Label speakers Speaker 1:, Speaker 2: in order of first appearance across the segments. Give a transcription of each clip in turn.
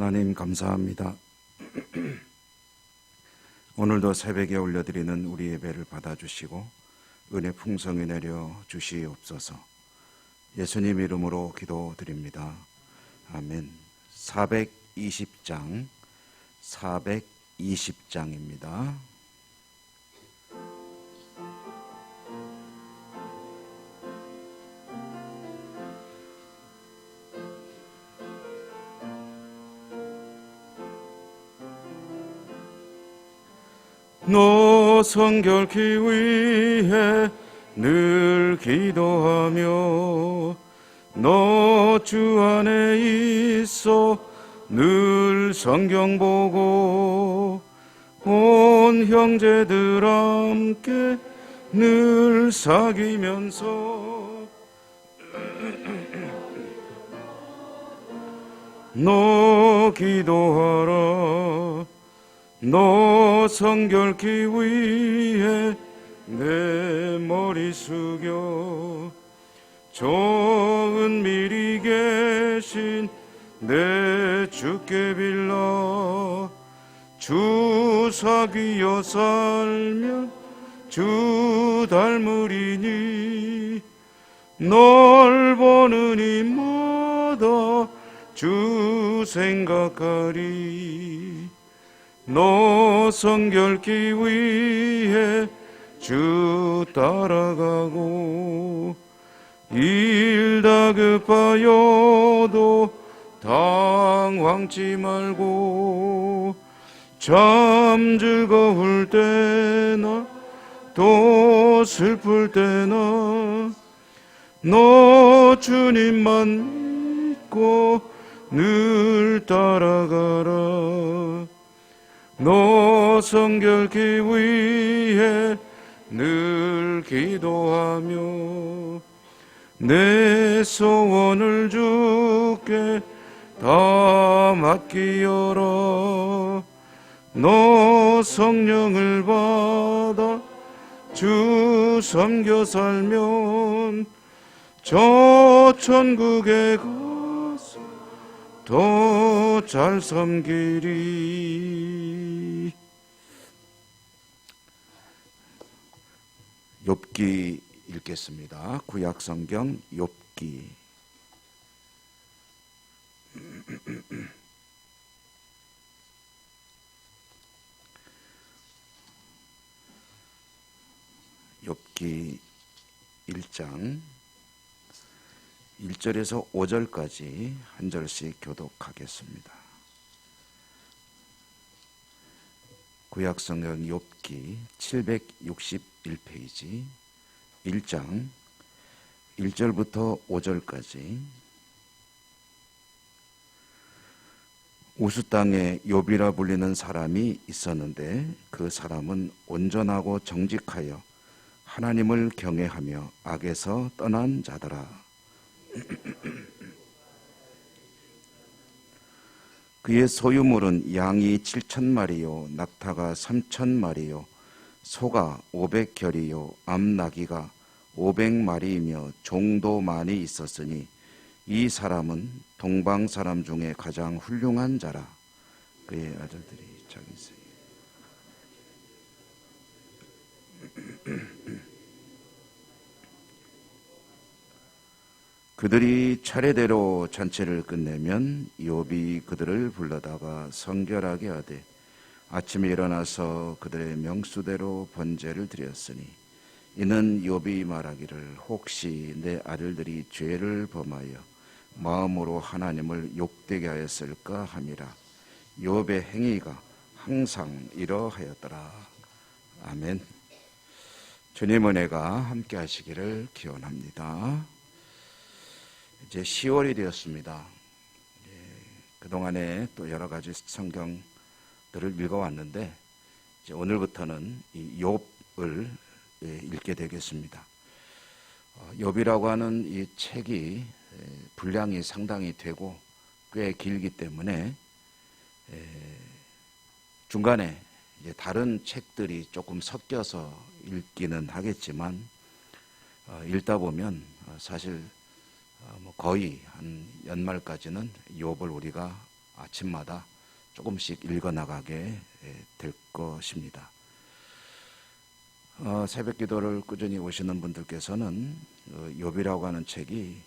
Speaker 1: 하나님 감사합니다. 오늘도 새벽에 올려드리는 우리 예배를 받아주시고 은혜 풍성히 내려 주시옵소서. 예수님 이름으로 기도드립니다. 아멘. 420장, 420장입니다. 너 성결케 위해 늘 기도하며 너 주 안에 있어 늘 성경 보고 온 형제들 함께 늘 사귀면서 너 기도하라 너 성결케 위해 내 머리 숙여. 좋은 미리 계신 내 주께 빌라 주 사귀어 살면 주 닮으리니 널 보는 이마다 주 생각하리 너 성결케 위해 주 따라가고 일 다 급하여도 당황치 말고 참 즐거울 때나 또 슬플 때나 너 주님만 믿고 늘 따라가라 너 성결케 위해 늘 기도하며 내 소원을 주께 다 맡기어라. 너 성령을 받아 주 섬겨 살면 저 천국에 가서 더 잘 섬기리 욥기 읽겠습니다. 구약 성경 욥기 욥기 1장 1절에서 5절까지 한 절씩 교독하겠습니다. 구약 성경 욥기 761페이지 1장 1절부터 5절까지 우수 땅에 욥이라 불리는 사람이 있었는데 그 사람은 온전하고 정직하여 하나님을 경외하며 악에서 떠난 자더라. 그의 소유물은 양이 7천 마리요, 낙타가 3천 마리요, 소가 500결이요, 암나기가 500마리이며 종도 많이 있었으니 이 사람은 동방 사람 중에 가장 훌륭한 자라. 그의 아들들이 자기세. 그들이 차례대로 잔치를 끝내면 욥이 그들을 불러다가 성결하게 하되 아침에 일어나서 그들의 명수대로 번제를 드렸으니 이는 욥이 말하기를 혹시 내 아들들이 죄를 범하여 마음으로 하나님을 욕되게 하였을까 함이라. 욥의 행위가 항상 이러하였더라. 아멘. 주님 은혜가 함께 하시기를 기원합니다. 이제 10월이 되었습니다. 예, 그동안에 또 여러 가지 성경들을 읽어왔는데 이제 오늘부터는 이 욥을 예, 읽게 되겠습니다. 어, 욥이라고 하는 이 책이 예, 분량이 상당히 되고 꽤 길기 때문에 예, 중간에 다른 책들이 조금 섞여서 읽기는 하겠지만 어, 읽다 보면 어, 사실 어, 뭐 거의 한 연말까지는 욥을 우리가 아침마다 조금씩 읽어 나가게 될 것입니다. 어, 새벽 기도를 꾸준히 오시는 분들께서는 어, 욥이라고 하는 책이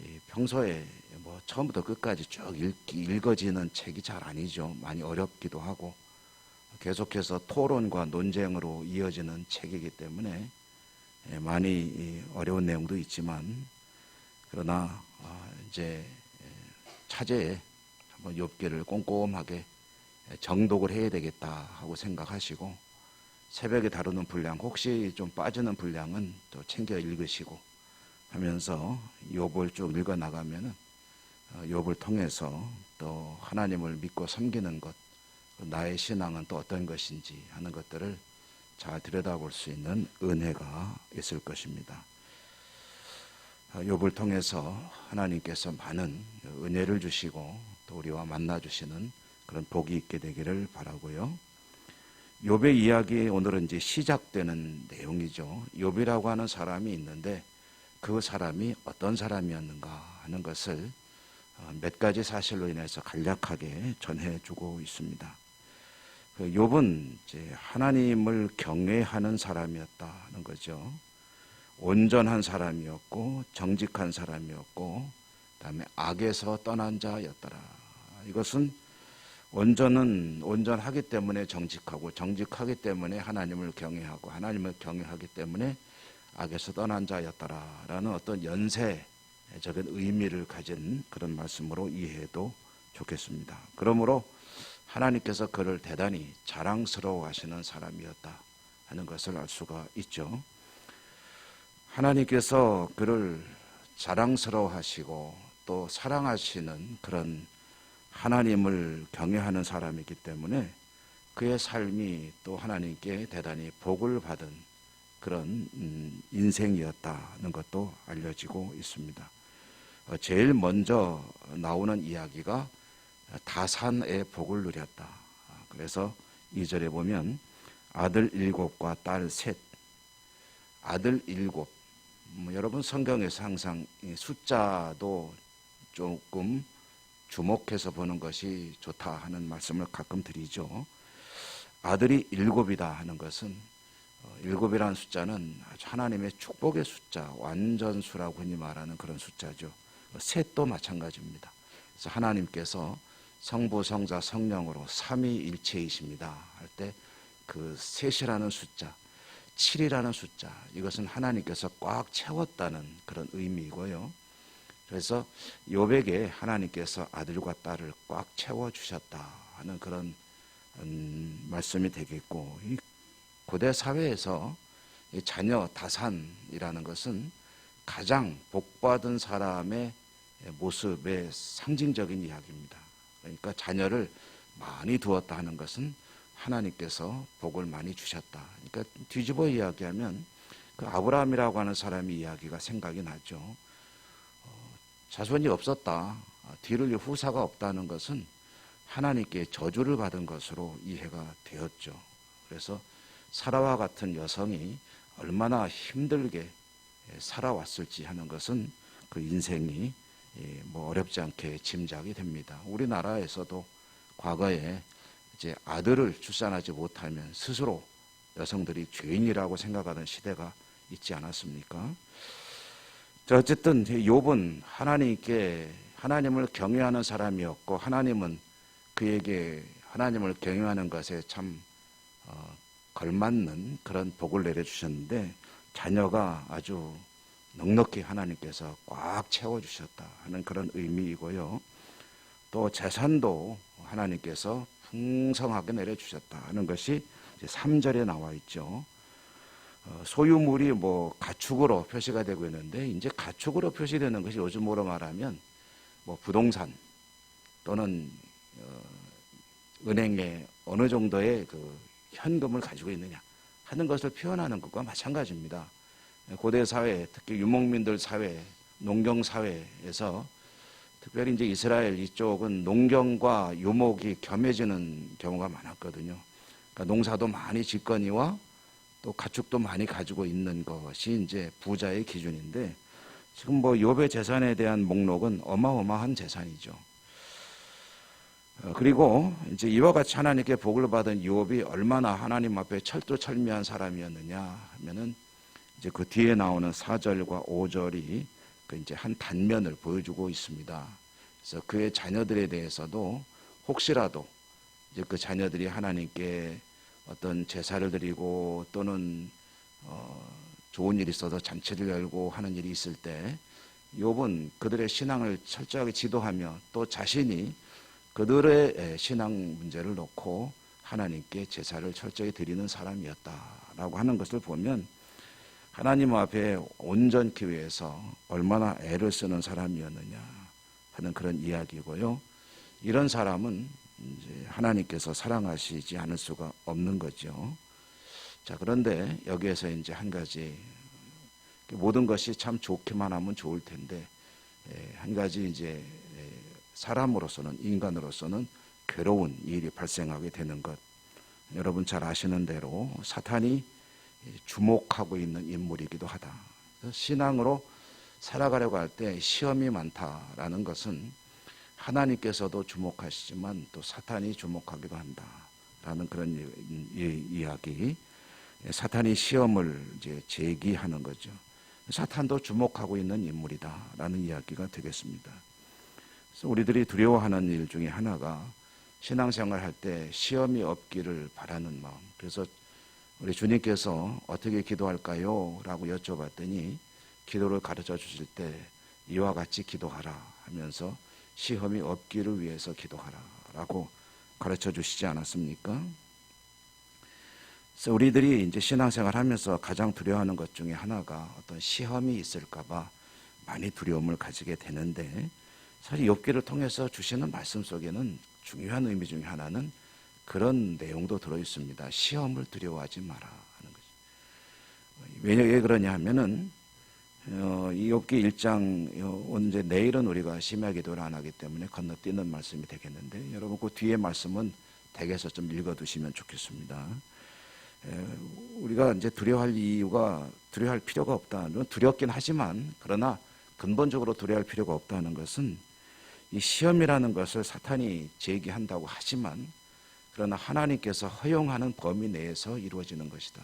Speaker 1: 이 평소에 뭐 처음부터 끝까지 쭉 읽기, 읽어지는 책이 잘 아니죠. 많이 어렵기도 하고 계속해서 토론과 논쟁으로 이어지는 책이기 때문에 예, 많이 이 어려운 내용도 있지만 그러나 아, 이제 예, 차제에 한번 욥기를 꼼꼼하게 정독을 해야 되겠다 하고 생각하시고 새벽에 다루는 분량 혹시 좀 빠지는 분량은 또 챙겨 읽으시고 하면서 욥을 쭉 읽어 나가면은 어, 욥을 통해서 또 하나님을 믿고 섬기는 것 나의 신앙은 또 어떤 것인지 하는 것들을 잘 들여다볼 수 있는 은혜가 있을 것입니다. 어, 욥을 통해서 하나님께서 많은 은혜를 주시고 또 우리와 만나 주시는 그런 복이 있게 되기를 바라고요. 욥의 이야기 오늘은 이제 시작되는 내용이죠. 욥이라고 하는 사람이 있는데 그 사람이 어떤 사람이었는가 하는 것을 어, 몇 가지 사실로 인해서 간략하게 전해주고 있습니다. 그 욥은 하나님을 경외하는 사람이었다는 거죠. 온전한 사람이었고 정직한 사람이었고 그다음에 악에서 떠난 자였더라. 이것은 온전은 온전하기 때문에 정직하고 정직하기 때문에 하나님을 경외하고 하나님을 경외하기 때문에 악에서 떠난 자였다라는 어떤 연세적인 의미를 가진 그런 말씀으로 이해해도 좋겠습니다. 그러므로 하나님께서 그를 대단히 자랑스러워 하시는 사람이었다 하는 것을 알 수가 있죠. 하나님께서 그를 자랑스러워하시고 또 사랑하시는 그런 하나님을 경외하는 사람이기 때문에 그의 삶이 또 하나님께 대단히 복을 받은 그런 음, 인생이었다는 것도 알려지고 있습니다. 어, 제일 먼저 나오는 이야기가 다산의 복을 누렸다. 그래서 이절에 보면 아들 일곱과 딸 셋, 아들 일곱. 뭐 여러분 성경에서 항상 숫자도 조금 주목해서 보는 것이 좋다 하는 말씀을 가끔 드리죠. 아들이 일곱이다 하는 것은 어, 일곱이라는 숫자는 하나님의 축복의 숫자, 완전수라고 흔히 말하는 그런 숫자죠. 셋도 마찬가지입니다. 그래서 하나님께서 성부, 성자, 성령으로 삼위일체이십니다. 할 때 그 셋이라는 숫자, 7이라는 숫자, 이것은 하나님께서 꽉 채웠다는 그런 의미이고요. 그래서 요백에 하나님께서 아들과 딸을 꽉 채워 주셨다 하는 그런 음, 말씀이 되겠고 이 고대 사회에서 이 자녀 다산이라는 것은 가장 복받은 사람의 모습의 상징적인 이야기입니다. 그러니까 자녀를 많이 두었다 하는 것은 하나님께서 복을 많이 주셨다. 그러니까 뒤집어 이야기하면 그 아브라함이라고 하는 사람의 이야기가 생각이 나죠. 어, 자손이 없었다. 뒤를 이을 후사가 없다는 것은 하나님께 저주를 받은 것으로 이해가 되었죠. 그래서 사라와 같은 여성이 얼마나 힘들게 살아왔을지 하는 것은 그 인생이 예, 뭐 어렵지 않게 짐작이 됩니다. 우리나라에서도 과거에 이제 아들을 출산하지 못하면 스스로 여성들이 죄인이라고 생각하던 시대가 있지 않았습니까? 자, 어쨌든 욥은 하나님께 하나님을 경외하는 사람이었고 하나님은 그에게 하나님을 경외하는 것에 참 어, 걸맞는 그런 복을 내려주셨는데 자녀가 아주 넉넉히 하나님께서 꽉 채워주셨다 하는 그런 의미이고요. 또 재산도 하나님께서 풍성하게 내려주셨다 하는 것이 3절에 나와 있죠. 어, 소유물이 뭐 가축으로 표시가 되고 있는데 이제 가축으로 표시되는 것이 요즘으로 말하면 뭐 부동산 또는 어, 은행에 어느 정도의 그 현금을 가지고 있느냐 하는 것을 표현하는 것과 마찬가지입니다. 고대 사회, 특히 유목민들 사회, 농경 사회에서 특별히 이제 이스라엘 이쪽은 농경과 유목이 겸해지는 경우가 많았거든요. 그러니까 농사도 많이 짓거니와 또 가축도 많이 가지고 있는 것이 이제 부자의 기준인데 지금 뭐 욥의 재산에 대한 목록은 어마어마한 재산이죠. 어, 그리고 이제 이와 같이 하나님께 복을 받은 욥이 얼마나 하나님 앞에 철두철미한 사람이었느냐 하면은 이제 그 뒤에 나오는 4절과 5절이 그 이제 한 단면을 보여주고 있습니다. 그래서 그의 자녀들에 대해서도 혹시라도 이제 그 자녀들이 하나님께 어떤 제사를 드리고 또는 어, 좋은 일이 있어서 잔치를 열고 하는 일이 있을 때 욥은 그들의 신앙을 철저하게 지도하며 또 자신이 그들의 신앙 문제를 놓고 하나님께 제사를 철저히 드리는 사람이었다라고 하는 것을 보면 하나님 앞에 온전히 위해서 얼마나 애를 쓰는 사람이었느냐 하는 그런 이야기고요. 이런 사람은 이제 하나님께서 사랑하시지 않을 수가 없는 거죠. 자, 그런데 여기에서 이제 한 가지 모든 것이 참 좋기만 하면 좋을 텐데 에, 한 가지 이제 에, 사람으로서는 인간으로서는 괴로운 일이 발생하게 되는 것. 여러분 잘 아시는 대로 사탄이 주목하고 있는 인물이기도 하다. 신앙으로 살아가려고 할 때 시험이 많다라는 것은 하나님께서도 주목하시지만 또 사탄이 주목하기도 한다라는 그런 이야기. 사탄이 시험을 이제 제기하는 거죠. 사탄도 주목하고 있는 인물이다라는 이야기가 되겠습니다. 그래서 우리들이 두려워하는 일 중에 하나가 신앙생활 할 때 시험이 없기를 바라는 마음. 그래서 우리 주님께서 어떻게 기도할까요? 라고 여쭤봤더니 기도를 가르쳐 주실 때 이와 같이 기도하라 하면서 시험이 없기를 위해서 기도하라 라고 가르쳐 주시지 않았습니까? 그래서 우리들이 이제 신앙생활 하면서 가장 두려워하는 것 중에 하나가 어떤 시험이 있을까봐 많이 두려움을 가지게 되는데 사실 욥기를 통해서 주시는 말씀 속에는 중요한 의미 중에 하나는 그런 내용도 들어 있습니다. 시험을 두려워하지 마라 하는 거죠. 왜냐 왜 그러냐 하면은 어, 이 욥기 1장 어, 언제 내일은 우리가 심야 기도를 안 하기 때문에 건너뛰는 말씀이 되겠는데 여러분 그 뒤에 말씀은 댁에서 좀 읽어 두시면 좋겠습니다. 에, 우리가 이제 두려워할 이유가 두려워할 필요가 없다. 두렵긴 하지만 그러나 근본적으로 두려워할 필요가 없다는 것은 이 시험이라는 것을 사탄이 제기한다고 하지만 그러나 하나님께서 허용하는 범위 내에서 이루어지는 것이다.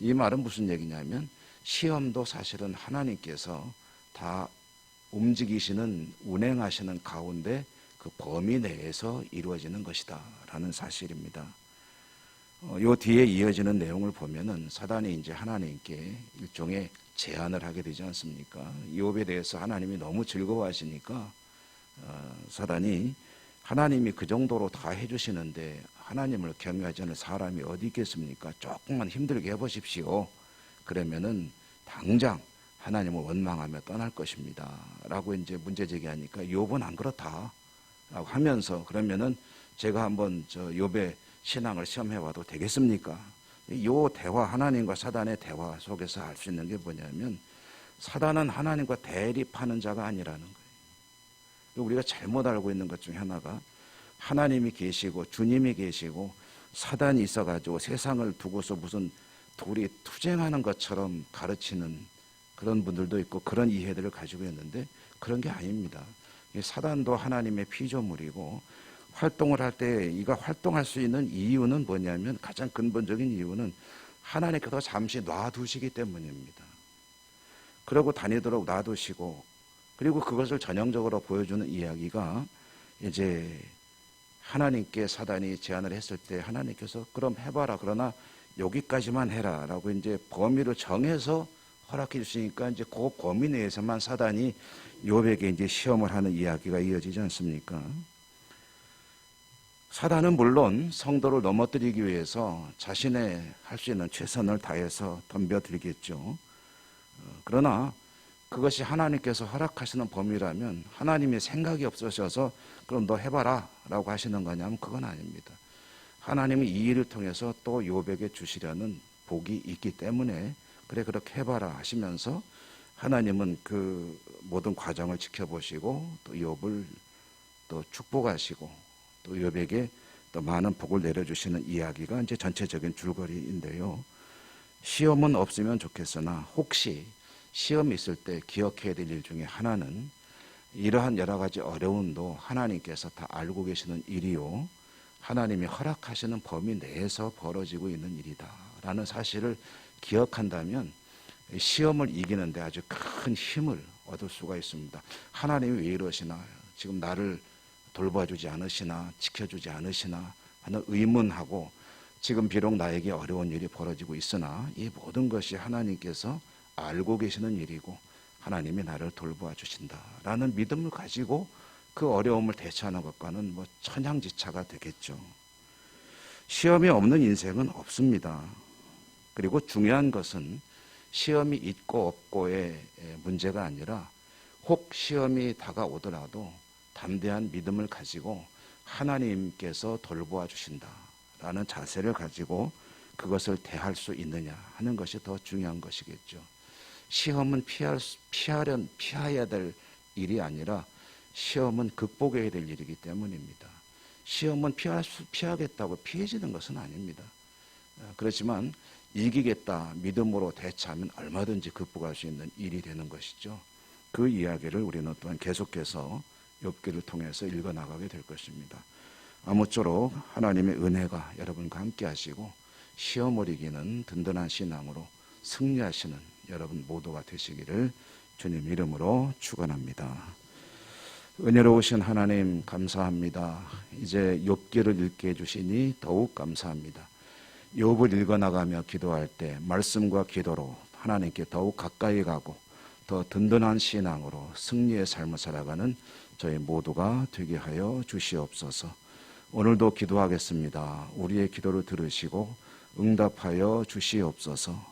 Speaker 1: 이 말은 무슨 얘기냐면 시험도 사실은 하나님께서 다 움직이시는 운행하시는 가운데 그 범위 내에서 이루어지는 것이다 라는 사실입니다. 어, 요 뒤에 이어지는 내용을 보면은 사단이 이제 하나님께 일종의 제안을 하게 되지 않습니까? 욥에 대해서 하나님이 너무 즐거워하시니까 어, 사단이 하나님이 그 정도로 다 해주시는데 하나님을 경외하지 않을 사람이 어디 있겠습니까? 조금만 힘들게 해보십시오. 그러면은 당장 하나님을 원망하며 떠날 것입니다. 라고 이제 문제 제기하니까 욥은 안 그렇다. 라고 하면서 그러면은 제가 한번 저 욥의 신앙을 시험해 봐도 되겠습니까? 요 대화 하나님과 사단의 대화 속에서 알 수 있는 게 뭐냐면 사단은 하나님과 대립하는 자가 아니라는 거예요. 우리가 잘못 알고 있는 것 중에 하나가 하나님이 계시고 주님이 계시고 사단이 있어가지고 세상을 두고서 무슨 둘이 투쟁하는 것처럼 가르치는 그런 분들도 있고 그런 이해들을 가지고 있는데 그런 게 아닙니다. 이 사단도 하나님의 피조물이고 활동을 할 때 이가 활동할 수 있는 이유는 뭐냐면 가장 근본적인 이유는 하나님께서 잠시 놔두시기 때문입니다. 그러고 다니도록 놔두시고 그리고 그것을 전형적으로 보여주는 이야기가 이제 하나님께 사단이 제안을 했을 때 하나님께서 그럼 해봐라 그러나 여기까지만 해라라고 이제 범위를 정해서 허락해 주시니까 이제 그 범위 내에서만 사단이 욥에게 이제 시험을 하는 이야기가 이어지지 않습니까? 사단은 물론 성도를 넘어뜨리기 위해서 자신의 할 수 있는 최선을 다해서 덤벼들겠죠. 어, 그러나 그것이 하나님께서 허락하시는 범위라면 하나님의 생각이 없으셔서 그럼 너 해봐라 라고 하시는 거냐면 그건 아닙니다. 하나님이 이 일을 통해서 또 욥에게 주시려는 복이 있기 때문에 그래 그렇게 해봐라 하시면서 하나님은 그 모든 과정을 지켜보시고 또 욥을 또 축복하시고 또 욥에게 또 많은 복을 내려주시는 이야기가 이제 전체적인 줄거리인데요. 시험은 없으면 좋겠으나 혹시 시험이 있을 때 기억해야 될 일 중에 하나는 이러한 여러 가지 어려움도 하나님께서 다 알고 계시는 일이요. 하나님이 허락하시는 범위 내에서 벌어지고 있는 일이다 라는 사실을 기억한다면 시험을 이기는데 아주 큰 힘을 얻을 수가 있습니다. 하나님이 왜 이러시나? 지금 나를 돌봐주지 않으시나? 지켜주지 않으시나? 하는 의문하고 지금 비록 나에게 어려운 일이 벌어지고 있으나 이 모든 것이 하나님께서 알고 계시는 일이고 하나님이 나를 돌보아 주신다라는 믿음을 가지고 그 어려움을 대처하는 것과는 뭐 천양지차가 되겠죠. 시험이 없는 인생은 없습니다. 그리고 중요한 것은 시험이 있고 없고의 문제가 아니라 혹 시험이 다가오더라도 담대한 믿음을 가지고 하나님께서 돌보아 주신다라는 자세를 가지고 그것을 대할 수 있느냐 하는 것이 더 중요한 것이겠죠. 시험은 피할 수- 피하련 피해야 될 일이 아니라 시험은 극복해야 될 일이기 때문입니다. 시험은 피할 수, 피하겠다고 피해지는 것은 아닙니다. 어, 그렇지만 이기겠다 믿음으로 대처하면 얼마든지 극복할 수 있는 일이 되는 것이죠. 그 이야기를 우리는 또한 계속해서 욥기를 통해서 읽어 나가게 될 것입니다. 아무쪼록 하나님의 은혜가 여러분과 함께 하시고 시험을 이기는 든든한 신앙으로 승리하시는 여러분 모두가 되시기를 주님 이름으로 축원합니다. 은혜로우신 하나님 감사합니다. 이제 욥기를 읽게 해 주시니 더욱 감사합니다. 욥을 읽어 나가며 기도할 때 말씀과 기도로 하나님께 더욱 가까이 가고 더 든든한 신앙으로 승리의 삶을 살아가는 저희 모두가 되게 하여 주시옵소서. 오늘도 기도하겠습니다. 우리의 기도를 들으시고 응답하여 주시옵소서.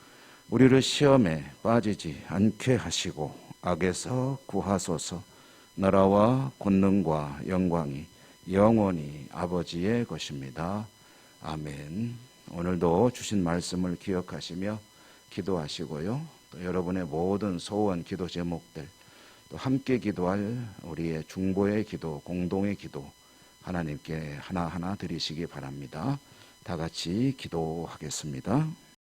Speaker 1: 우리를 시험에 빠지지 않게 하시고 악에서 구하소서 나라와 권능과 영광이 영원히 아버지의 것입니다. 아멘. 오늘도 주신 말씀을 기억하시며 기도하시고요. 또 여러분의 모든 소원, 기도 제목들, 또 함께 기도할 우리의 중보의 기도, 공동의 기도, 하나님께 하나하나 드리시기 바랍니다. 다 같이 기도하겠습니다.